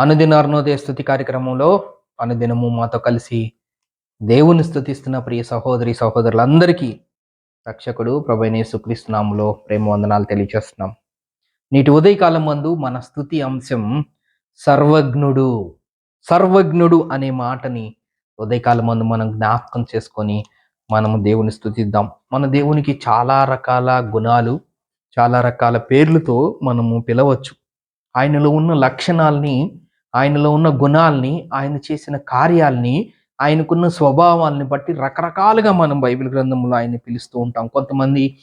అనుదిన అరుణోదయ స్థుతి కార్యక్రమంలో అనుదినము మాతో కలిసి దేవుని స్థుతిస్తున్న ప్రియ సహోదరి సహోదరులందరికీ రక్షకుడు ప్రభైన సుక్రీస్తునాములో ప్రేమ వందనాలు తెలియజేస్తున్నాం. నేటి ఉదయకాలం మందు మన స్థుతి అంశం సర్వజ్ఞుడు సర్వజ్ఞుడు అనే మాటని ఉదయకాలం మందు మనం జ్ఞాపకం చేసుకొని మనము దేవుని స్థుతిద్దాం మన దేవునికి చాలా రకాల గుణాలు చాలా రకాల పేర్లతో మనము పిలవచ్చు. ఆయనలో ఉన్న లక్షణాల్ని ఆయనలో ఉన్న గుణాల్ని ఆయన చేసిన కార్యాలని ఆయనకున్న స్వభావాల్ని బట్టి రకరకాలుగా మనం బైబిల్ గ్రంథంలో ఆయన పిలుస్తూ ఉంటాం. కొంతమంది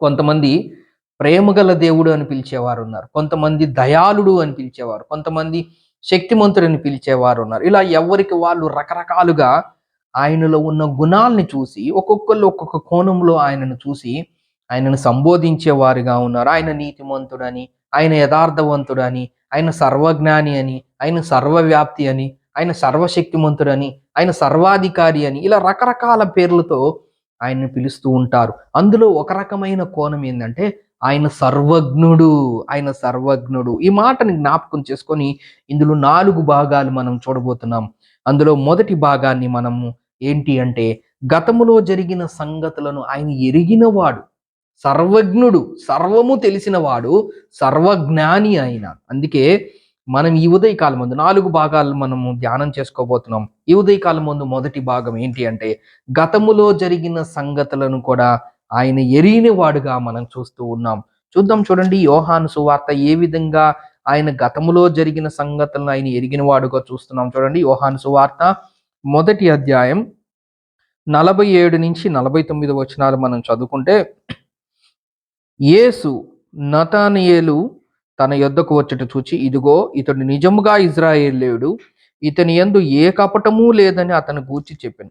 కొంతమంది ప్రేమగల దేవుడు అని పిలిచేవారు ఉన్నారు. కొంతమంది దయాళుడు అని పిలిచేవారు. కొంతమంది శక్తిమంతుడు అని పిలిచేవారు ఉన్నారు. ఇలా ఎవరికి వాళ్ళు రకరకాలుగా ఆయనలో ఉన్న గుణాలని చూసి ఒక్కొక్కళ్ళు ఒక్కొక్క కోణంలో ఆయనను చూసి ఆయనను సంబోధించేవారుగా ఉన్నారు. ఆయన నీతిమంతుడని ఆయన యథార్థవంతుడని ఆయన సర్వజ్ఞాని అని ఆయన సర్వవ్యాప్తి అని ఆయన సర్వశక్తిమంతుడని ఆయన సర్వాధికారి అని ఇలా రకరకాల పేర్లతో ఆయన్ని పిలుస్తూ ఉంటారు. అందులో ఒక రకమైన కోణం ఏంటంటే ఆయన సర్వజ్ఞుడు ఆయన సర్వజ్ఞుడు. ఈ మాటని జ్ఞాపకం చేసుకొని ఇందులో నాలుగు భాగాలు మనం చూడబోతున్నాం. అందులో మొదటి భాగాన్ని మనము ఏంటి అంటే గతములో జరిగిన సంగతులను ఆయన ఎరిగినవాడు. సర్వజ్ఞుడు సర్వము తెలిసినవాడు సర్వజ్ఞాని ఆయన అందుకే మనం ఈ ఉదయకాలం ముందు నాలుగు భాగాలు మనము ధ్యానం చేసుకోబోతున్నాం. ఈ ఉదయకాలం ముందు మొదటి భాగం ఏంటి అంటే గతములో జరిగిన సంగతులను కూడా ఆయన ఎరిగిన వాడుగా మనం చూస్తూ ఉన్నాం. చూద్దాం చూడండి యోహాను సువార్త ఏ విధంగా ఆయన గతములో జరిగిన సంగతులను ఆయన ఎరిగిన వాడుగా చూస్తున్నాం చూడండి యోహాను సువార్త మొదటి అధ్యాయం నలభై ఏడు నుంచి నలభై తొమ్మిది వచనాలు మనం చదువుకుంటే యేసు నతానియేలు తన యొద్దకు వచ్చట చూచి ఇదిగో ఇతడు నిజముగా ఇజ్రాయేలేడు ఇతని ఎందు ఏ కపటమూ లేదని అతను గూర్చి చెప్పాను.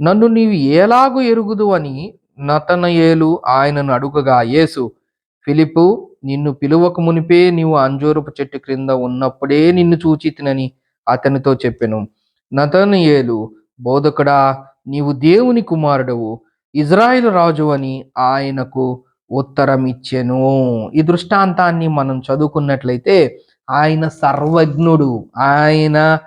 నన్ను నీవు ఎలాగూ ఎరుగుదు అని నతనయేలు ఆయనను అడుగగా యేసు ఫిలిపు నిన్ను పిలువక మునిపే నీవు అంజూరపు చెట్టు క్రింద ఉన్నప్పుడే నిన్ను చూచి తినని అతనితో చెప్పెను. నతనయేలు బోధకుడా నీవు దేవుని కుమారుడవు ఇజ్రాయిల్ రాజు అని ఆయనకు ఉత్తరం ఇచ్చెను ఈ దృష్టాంతాన్ని మనం చదువుకున్నట్లయితే ఆయన సర్వజ్ఞుడు. ఆయన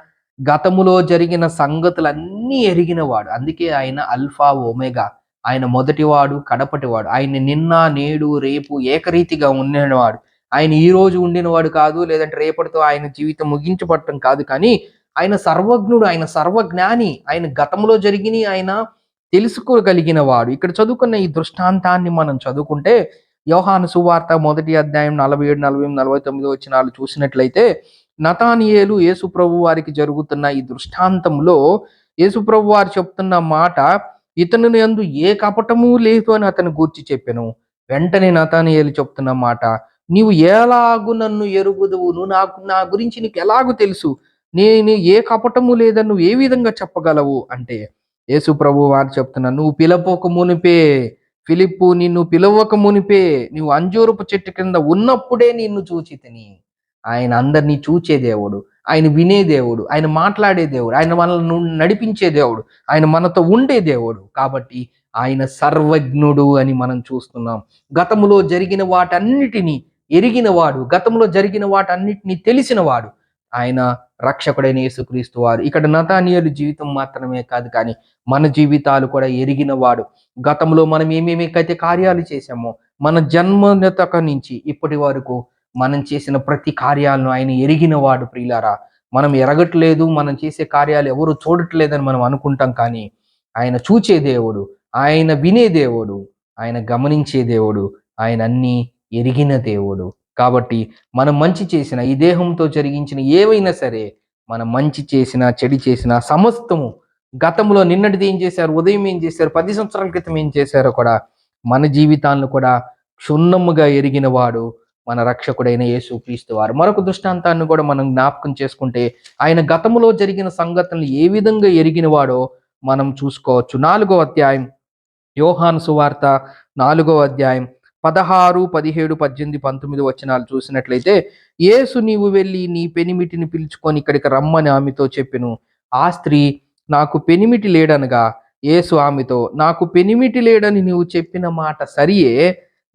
గతములో జరిగిన సంగతులన్నీ ఎరిగినవాడు. అందుకే ఆయన అల్ఫా ఒమేగా. ఆయన మొదటివాడు కడపటివాడు. ఆయన నిన్న నేడు రేపు ఏకరీతిగా ఉండేవాడు ఆయన ఈ రోజు ఉండినవాడు కాదు లేదంటే రేపటితో ఆయన జీవితం ముగించబడటం కాదు. కానీ ఆయన సర్వజ్ఞుడు ఆయన సర్వజ్ఞాని. ఆయన గతంలో జరిగిన ఆయన తెలుసుకోగలిగిన వాడు. ఇక్కడ చదువుకున్న ఈ దృష్టాంతాన్ని మనం చదువుకుంటే యోహాను సువార్త మొదటి అధ్యాయం నలభై ఏడు నలభై ఎనిమిది నలభై తొమ్మిది వచ్చినాలు చూసినట్లయితే నతానియేలు యేసుప్రభు వారికి జరుగుతున్న ఈ దృష్టాంతంలో యేసుప్రభు వారు చెప్తున్న మాట ఇతను ఎందు ఏ కపటము లేదు అని అతను గూర్చి చెప్పాను. వెంటనే నతానియేలు చెప్తున్న మాట నీవు ఎలాగు నన్ను ఎరుగుదువు నువ్వు నాకు నా గురించి నీకు ఎలాగూ తెలుసు? నేను ఏ కపటము లేదని నువ్వు ఏ విధంగా చెప్పగలవు? అంటే యేసు ప్రభు వారు చెప్తున్నా నువ్వు పిలపోక మునిపే ఫిలిప్పు నిన్ను పిలవక మునిపే నువ్వు అంజూరపు చెట్టు కింద ఉన్నప్పుడే నిన్ను చూచి తిని. ఆయన అందరినీ చూచే దేవుడు ఆయన వినే దేవుడు ఆయన మాట్లాడే దేవుడు ఆయన మనల్ని నడిపించే దేవుడు ఆయన మనతో ఉండే దేవుడు. కాబట్టి ఆయన సర్వజ్ఞుడు అని మనం చూస్తున్నాం. గతంలో జరిగిన వాటన్నిటినీ ఎరిగినవాడు గతంలో జరిగిన వాటన్నిటినీ తెలిసినవాడు ఆయన రక్షకుడైన యేసుక్రీస్తు వారు. ఇక్కడ నతానియలు జీవితం మాత్రమే కాదు కానీ మన జీవితాలు కూడా ఎరిగిన వాడు గతంలో మనం ఏమేమికైతే కార్యాలు చేశామో మన జన్మతక నుంచి ఇప్పటి వరకు మనం చేసిన ప్రతి కార్యాలను ఆయన ఎరిగిన వాడు ప్రియులారా. మనం ఎరగట్లేదు మనం చేసే కార్యాలు ఎవరు చూడట్లేదని మనం అనుకుంటాం కానీ ఆయన చూచే దేవుడు ఆయన వినే దేవుడు ఆయన గమనించే దేవుడు ఆయన అన్నీ ఎరిగిన దేవుడు. కాబట్టి మనం మంచి చేసిన ఈ దేహంతో జరిగించిన ఏవైనా సరే మనం మంచి చేసిన చెడి చేసిన సమస్తము గతంలో నిన్నటిది ఏం చేశారు ఉదయం ఏం చేశారు పది సంవత్సరాల క్రితం ఏం చేశారో కూడా మన జీవితాలను కూడా క్షుణ్ణముగా ఎరిగిన వాడు మన రక్షకుడైన యేసు క్రీస్తు వారు. మరొక దృష్టాంతాన్ని కూడా మనం జ్ఞాపకం చేసుకుంటే ఆయన గతంలో జరిగిన సంగతులను ఏ విధంగా ఎరిగిన వాడో మనం చూసుకోవచ్చు. నాలుగో అధ్యాయం యోహాను సువార్త నాలుగో అధ్యాయం పదహారు పదిహేడు పద్దెనిమిది పంతొమ్మిది వచనాలు చూసినట్లయితే యేసు నీవు వెళ్ళి నీ పెనిమిటిని పిలుచుకొని ఇక్కడికి రమ్మని ఆమెతో చెప్పెను. ఆ స్త్రీ నాకు పెనిమిటి లేడనగా యేసు ఆమెతో నాకు పెనిమిటి లేడని నీవు చెప్పిన మాట సరియే.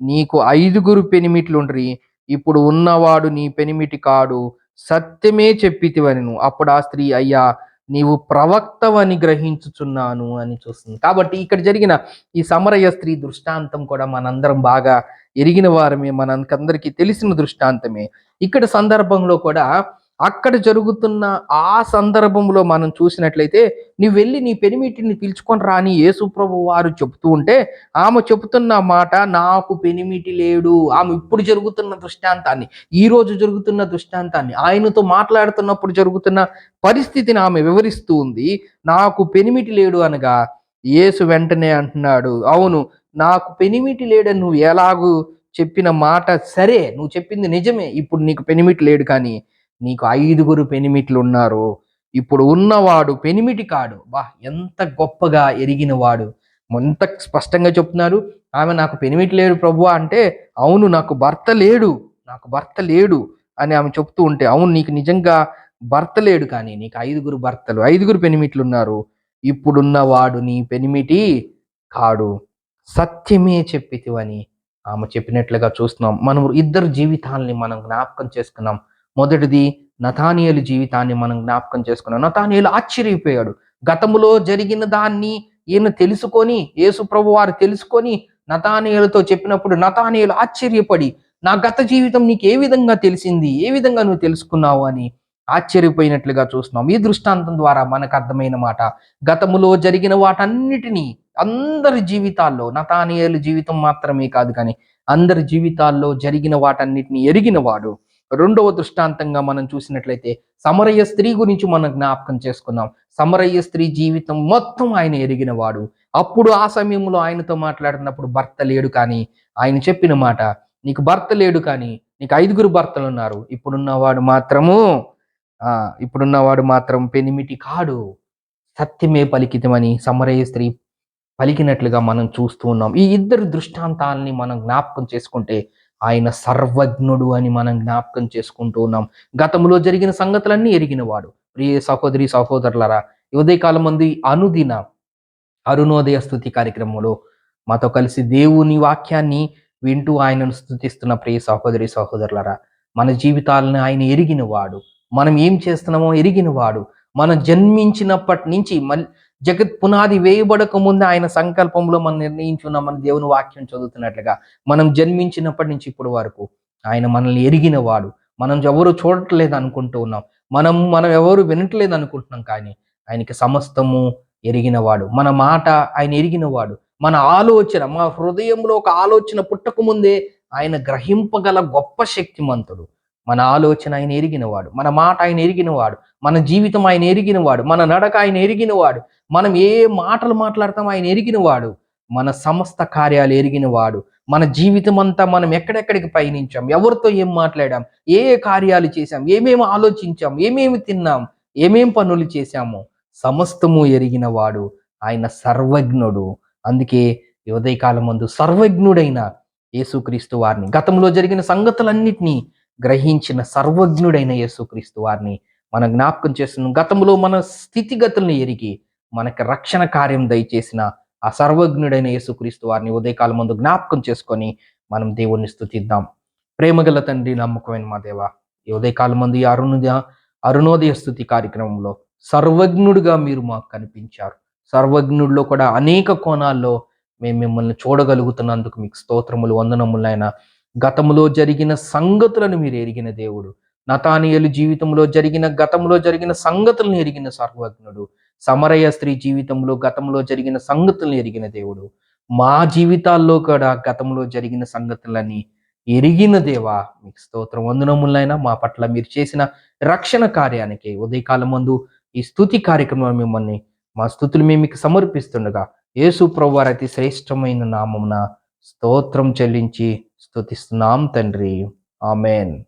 నీకు ఐదుగురు పెనిమిట్లుండ్రి. ఇప్పుడు ఉన్నవాడు నీ పెనిమిటి కాడు. సత్యమే చెప్పితివని అప్పుడు ఆ స్త్రీ అయ్యా నీవు ప్రవక్తవని గ్రహించుచున్నాను అని చూస్తుంది. కాబట్టి ఇక్కడ జరిగిన ఈ సమరయ స్త్రీ దృష్టాంతం కూడా మనందరం బాగా ఎరిగిన వారమే. మనందరికీ తెలిసిన దృష్టాంతమే. ఇక్కడ సందర్భంలో కూడా అక్కడ జరుగుతున్న ఆ సందర్భంలో మనం చూసినట్లయితే నీ వెళ్ళి నీ పెనిమిటిని పిలుచుకొని రాని యేసుప్రభు వారు చెబుతూ ఉంటే ఆమె చెబుతున్న మాట నాకు పెనిమిటి లేడు. ఆమె ఇప్పుడు జరుగుతున్న దృష్టాంతాన్ని ఈ రోజు జరుగుతున్న దృష్టాంతాన్ని ఆయనతో మాట్లాడుతున్నప్పుడు జరుగుతున్న పరిస్థితిని ఆమె వివరిస్తూ ఉంది. నాకు పెనిమిటి లేడు అనగా యేసు వెంటనే అంటున్నాడు అవును నాకు పెనిమిటి లేడని నువ్వు ఎలాగూ చెప్పిన మాట సరే నువ్వు చెప్పింది నిజమే. ఇప్పుడు నీకు పెనిమిటి లేడు కానీ నీకు ఐదుగురు పెనిమిట్లు ఉన్నారు ఇప్పుడు ఉన్నవాడు పెనిమిటి కాడు. బా ఎంత గొప్పగా ఎరిగినవాడు ఎంత స్పష్టంగా చెప్తున్నారు ఆమె నాకు పెనిమిటి లేడు ప్రభు అంటే అవును నాకు భర్త లేడు. నాకు భర్త లేడు అని ఆమె చెప్తూ ఉంటే అవును నీకు నిజంగా భర్త లేడు కానీ నీకు ఐదుగురు భర్తలు ఐదుగురు పెనిమిట్లు ఉన్నారు ఇప్పుడున్నవాడు నీ పెనిమిటి కాడు. సత్యమే చెప్పితివని ఆమె చెప్పినట్లుగా చూస్తున్నాం. మనం ఇద్దరు జీవితాలని మనం జ్ఞాపకం చేసుకున్నాం. మొదటిది నతానియలు జీవితాన్ని మనం జ్ఞాపకం చేసుకున్నాం. నతానియలు ఆశ్చర్యపోయాడు. గతములో జరిగిన దాన్ని ఈయన తెలుసుకొని యేసు ప్రభు వారు తెలుసుకొని నతానియలతో చెప్పినప్పుడు నతానియలు ఆశ్చర్యపడి నా గత జీవితం నీకు ఏ విధంగా తెలిసింది? ఏ విధంగా నువ్వు తెలుసుకున్నావు అని ఆశ్చర్యపోయినట్లుగా చూస్తున్నాం. ఈ దృష్టాంతం ద్వారా మనకు అర్థమైన మాట గతములో జరిగిన వాటన్నిటినీ అందరి జీవితాల్లో నతానియలు జీవితం మాత్రమే కాదు కానీ అందరి జీవితాల్లో జరిగిన వాటన్నిటిని ఎరిగిన వాడు రెండవ దృష్టాంతంగా మనం చూసినట్లయితే సమరయ్య స్త్రీ గురించి మనం జ్ఞాపకం చేసుకున్నాం. సమరయ్య స్త్రీ జీవితం మొత్తం ఆయన ఎరిగిన వాడు. అప్పుడు ఆ సమయంలో ఆయనతో మాట్లాడినప్పుడు భర్త లేడు కానీ ఆయన చెప్పిన మాట నీకు భర్త లేడు కానీ నీకు ఐదుగురు భర్తలు ఉన్నారు. ఇప్పుడున్నవాడు మాత్రము ఆ ఇప్పుడున్నవాడు మాత్రం పెనిమిటి కాడు. సత్యమే పలికితమని సమరయ్య స్త్రీ పలికినట్లుగా మనం చూస్తూ ఉన్నాం. ఈ ఇద్దరు దృష్టాంతాలని మనం జ్ఞాపకం చేసుకుంటే ఆయన సర్వజ్ఞుడు అని మనం జ్ఞాపకం చేసుకుంటూ ఉన్నాం. గతంలో జరిగిన సంగతులన్నీ ఎరిగినవాడు. ప్రియ సహోదరి సహోదరులరా ఉదయకాలం మంది అనుదిన అరుణోదయ స్థుతి కార్యక్రమంలో మాతో కలిసి దేవుని వాక్యాన్ని వింటూ ఆయనను స్థుతిస్తున్న ప్రియ సహోదరి సహోదరులరా మన జీవితాలను ఆయన ఎరిగినవాడు. మనం ఏం చేస్తున్నామో ఎరిగినవాడు. మనం జన్మించినప్పటి నుంచి మళ్ళీ జగత్ పునాది వేయబడక ముందు ఆయన సంకల్పంలో మనం నిర్ణయించున్న మన దేవుని వాక్యం చదువుతున్నట్లుగా మనం జన్మించినప్పటి నుంచి ఇప్పటి వరకు ఆయన మనల్ని ఎరిగిన వాడు. మనం ఎవరు చూడట్లేదు అనుకుంటూ ఉన్నాం. మనం మనం ఎవరు వినట్లేదు అనుకుంటున్నాం కానీ ఆయనకి సమస్తము ఎరిగినవాడు మన మాట ఆయన ఎరిగినవాడు మన ఆలోచన మా హృదయంలో ఒక ఆలోచన పుట్టక ముందే ఆయన గ్రహింపగల గొప్ప శక్తిమంతుడు. మన ఆలోచన ఆయన ఎరిగినవాడు మన మాట ఆయన ఎరిగినవాడు మన జీవితం ఆయన ఎరిగినవాడు మన నడక ఆయన ఎరిగినవాడు మనం ఏ మాటలు మాట్లాడతాం ఆయన ఎరిగినవాడు. మన సమస్త కార్యాలు ఎరిగినవాడు. మన జీవితం అంతా మనం ఎక్కడెక్కడికి పయనించాం? ఎవరితో ఏం మాట్లాడాం? ఏ ఏ కార్యాలు చేశాం? ఏమేమి ఆలోచించాం? ఏమేమి తిన్నాం? ఏమేం పనులు చేశాము? సమస్తము ఎరిగినవాడు. ఆయన సర్వజ్ఞుడు. అందుకే ఉదయకాలం ముందు సర్వజ్ఞుడైన యేసుక్రీస్తు వారిని గతంలో జరిగిన సంగతులన్నిటినీ గ్రహించిన సర్వజ్ఞుడైన యేసుక్రీస్తు వారిని మనం జ్ఞాపకం చేస్తున్నాం. గతంలో మన స్థితిగతులను ఎరిగి మనకి రక్షణ కార్యం దయచేసిన ఆ సర్వజ్ఞుడైన యేసుక్రీస్తు వారిని ఉదయకాల ముందు జ్ఞాపకం చేసుకొని మనం దేవుణ్ణి స్థుతిద్దాం ప్రేమగల తండ్రి నమ్మకమైన మా దేవ ఈ ఉదయకాల ముందు ఈ అరుణోదయ అరుణోదయ స్థుతి కార్యక్రమంలో సర్వజ్ఞుడిగా మీరు మాకు కనిపించారు. సర్వజ్ఞుడిలో కూడా అనేక కోణాల్లో మేము మిమ్మల్ని చూడగలుగుతున్నందుకు మీకు స్తోత్రములు వందనములైన గతములో జరిగిన సంగతులను మీరు ఎరిగిన దేవుడు. నతానియలు జీవితంలో జరిగిన గతంలో జరిగిన సంగతులను ఎరిగిన సర్వజ్ఞుడు. సమరయ స్త్రీ జీవితంలో గతంలో జరిగిన సంగతులను ఎరిగిన దేవుడు. మా జీవితాల్లో కూడా గతంలో జరిగిన సంగతులని ఎరిగిన దేవా మీకు స్తోత్రం. వందనములైనా మా పట్ల మీరు చేసిన రక్షణ కార్యానికి ఉదయకాలం ముందు ఈ స్థుతి కార్యక్రమం మిమ్మల్ని మా స్థుతులు మేము మీకు సమర్పిస్తుండగా యేసు ప్రభువారి అతి శ్రేష్టమైన నామమున స్తోత్రం చెల్లించి స్తుతిస్తున్నాం తండ్రి. ఆమెన్.